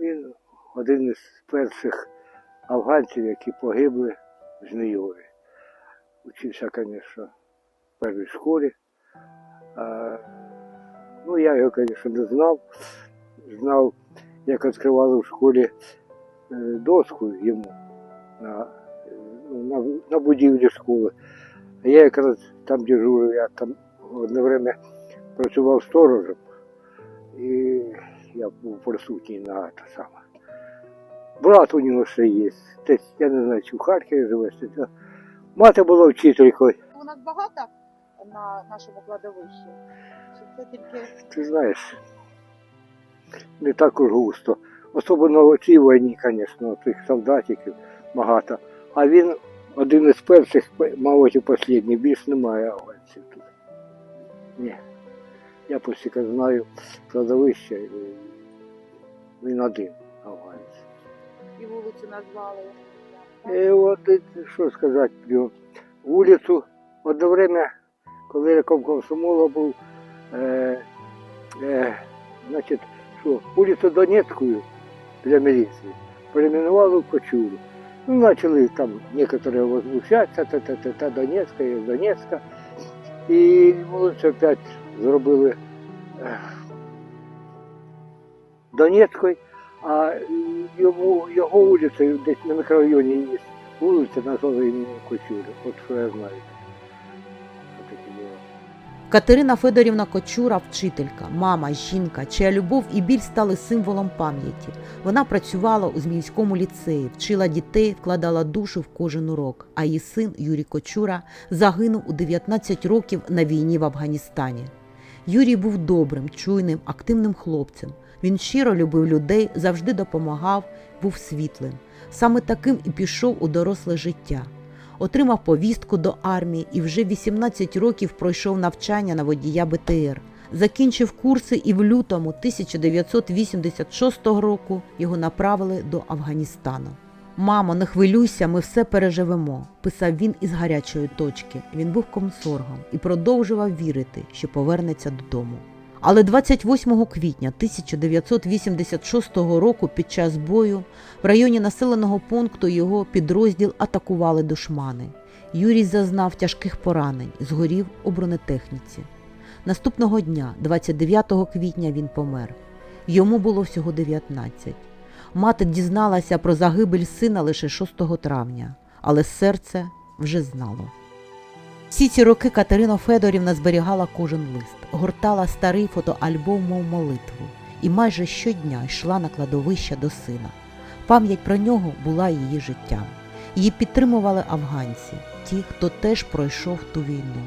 Він один із перших афганців, які погибли в Змійові. Учився, звісно, в першій школі. А, ну, я його, звісно, не знав. Знав, як відкривали в школі е, доску йому на, ну, на, на будівлі школи. А я якраз там дежурив, я там одне время працював сторожем. І я був присутній на те саме. Брат у нього ще є. Десь, я не знаю, чи в Харкові живе, чи де. Мати була вчителькою. У нас багато на нашому кладовищі? Чи це тільки Ти знаєш, не так уж густо. Особливо в цій війні, звісно, тих солдатиків багато. А він один із перших, мабуть, і останній, більш немає афганців тут. Ні. Я постійки знаю кладовище, і він один афганець. і вулицю назвали? І от що сказати, вулицю одне время, коли я комсомола був, е, е, значить, що, вулицю Донецьку для міліції перейменували в Кочуру. Ну, почали там некоторые возмущаться, та, та, та, та Донецька, є Донецька. І молодці опять зробили е, Донецькою, а йому, його вулицею десь на мікрорайоні є вулиця назвали імені Кочури. От що я знаю. Катерина Федорівна Кочура, вчителька, мама, жінка, чия любов і біль стали символом пам'яті. Вона працювала у Зміївському ліцеї, вчила дітей, вкладала душу в кожен урок. А її син Юрій Кочура загинув у 19 років на війні в Афганістані. Юрій був добрим, чуйним, активним хлопцем. Він щиро любив людей, завжди допомагав, був світлим. Саме таким і пішов у доросле життя. Отримав повістку до армії і вже 18 років пройшов навчання на водія БТР. Закінчив курси і в лютому 1986 року його направили до Афганістану. Мамо, не хвилюйся, ми все переживемо, писав він із гарячої точки. Він був комсоргом і продовжував вірити, що повернеться додому. Але 28 квітня 1986 року під час бою в районі населеного пункту його підрозділ атакували душмани. Юрій зазнав тяжких поранень, згорів у бронетехніці. Наступного дня, 29 квітня, він помер. Йому було всього 19. Мати дізналася про загибель сина лише 6 травня, але серце вже знало. Всі ці роки Катерина Федорівна зберігала кожен лист, гортала старий фотоальбом, мов молитву, і майже щодня йшла на кладовище до сина. Пам'ять про нього була її життям. Її підтримували афганці, ті, хто теж пройшов ту війну,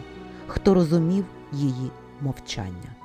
хто розумів її мовчання.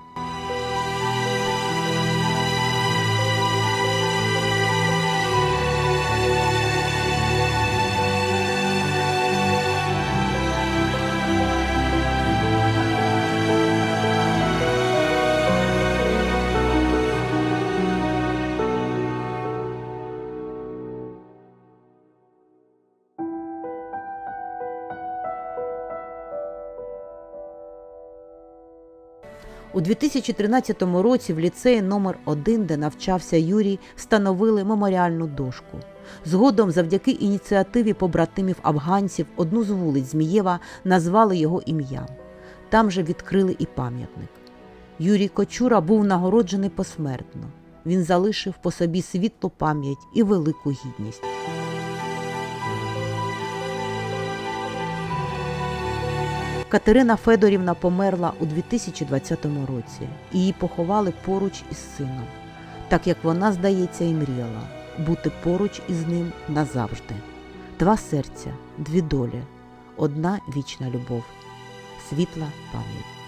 У 2013 році в ліцеї номер 1 де навчався Юрій, встановили меморіальну дошку. Згодом, завдяки ініціативі побратимів афганців, одну з вулиць Змієва назвали його ім'ям. Там же відкрили і пам'ятник. Юрій Кочура був нагороджений посмертно. Він залишив по собі світлу пам'ять і велику гідність. Катерина Федорівна померла у 2020 році. Її поховали поруч із сином, так як вона, здається, і мріяла бути поруч із ним назавжди. Два серця, дві долі, одна вічна любов, світла пам'ять.